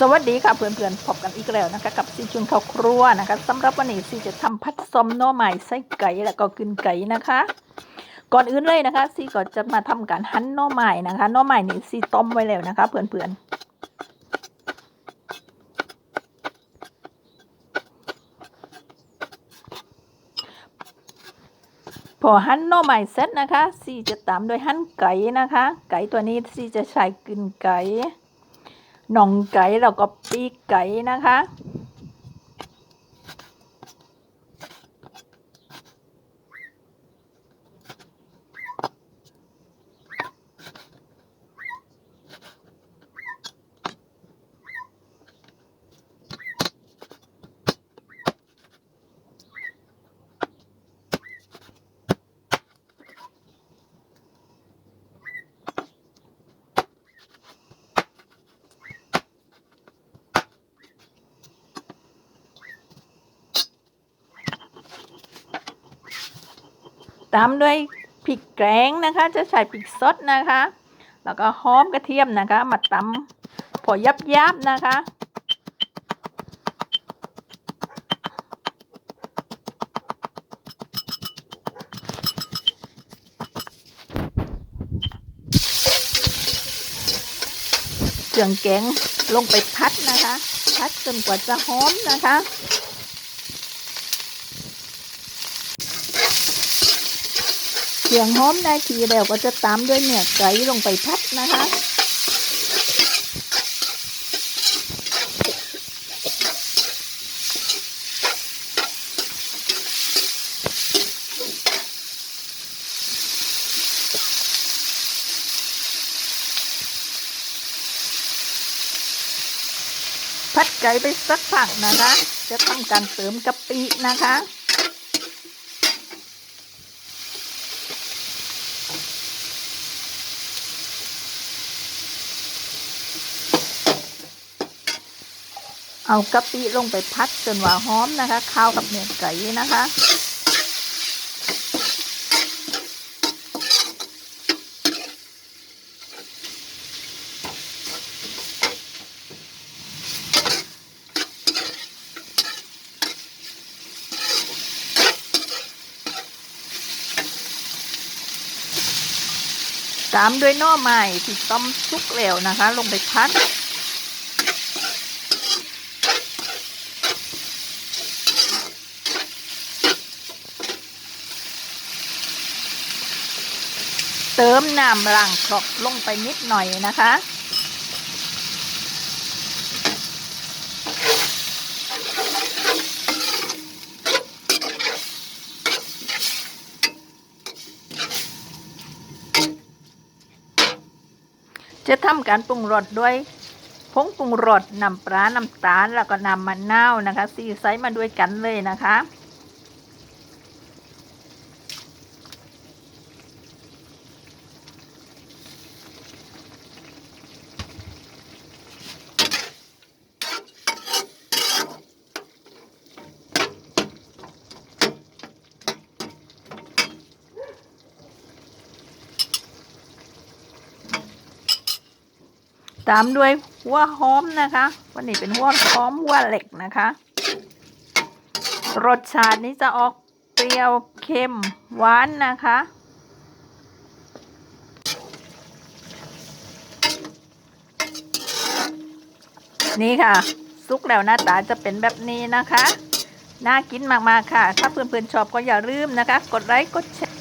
สวัสดีค่ะเพื่อนๆพบกันอีกแล้วนะคะ กับซีจุนข้าวครัวนะคะสำหรับวันนี้ซีจะทำพัดซอมหน่อไม้ไส้ไก่แล้วก็กึนไก่นะคะ ก่อนอื่นเลยนะคะ ซีก็จะมาทำการหั่นหน่อไม้นะคะหน่อไม้นี่ซีต้มไว้แล้วนะคะ เพื่อนๆพอหั่นหน่อไม้เสร็จนะคะซีจะตามด้วยหั่นไก่นะคะ ไก่ตัวนี้ซีจะใช้กึนไก่ น่องไก่แล้วก็ปีกไก่นะคะ ตามด้วยพริกแกงนะคะ จะใส่พริกสดนะคะ แล้วก็หอมกระเทียมนะคะ มาตำพอยับยับนะคะ เครื่องแกงลงไปพัดนะคะ พัดจนกว่าจะหอมนะคะ เครื่องหอมได้ทีแล้วก็จะตามด้วยเนื้อไก่ลงไปพัดนะคะพัดไก่ไปสักพักนะคะ จะทำการเติมกะปินะคะ เอากะปิลงไปพัดจนว่าหอมนะคะ ข้าวกับเนื้อไก่นะคะ ตามด้วยน่อไม้ที่ต้มสุกแล้วนะคะ ลงไปพัด เติมน้ำล้างครกลงไปนิดหน่อยนะคะ จะทำการปรุงรสด้วยผงปรุงรสน้ำปลา น้ำตาล แล้วก็น้ำมะนาวนะคะซีไซส์มาด้วยกันเลยนะคะ ตามด้วยหัวหอมนะคะ วันนี้เป็นหัวหอมหัวเหล็กนะคะ รสชาตินี้จะออกเปรี้ยวเค็มหวานนะคะ นี่ค่ะ ซุกแล้วหน้าตาจะเป็นแบบนี้นะคะ น่ากินมาก ๆ ค่ะ ถ้าเพื่อนๆชอบก็อย่าลืมนะคะ กดไลค์กดแชร์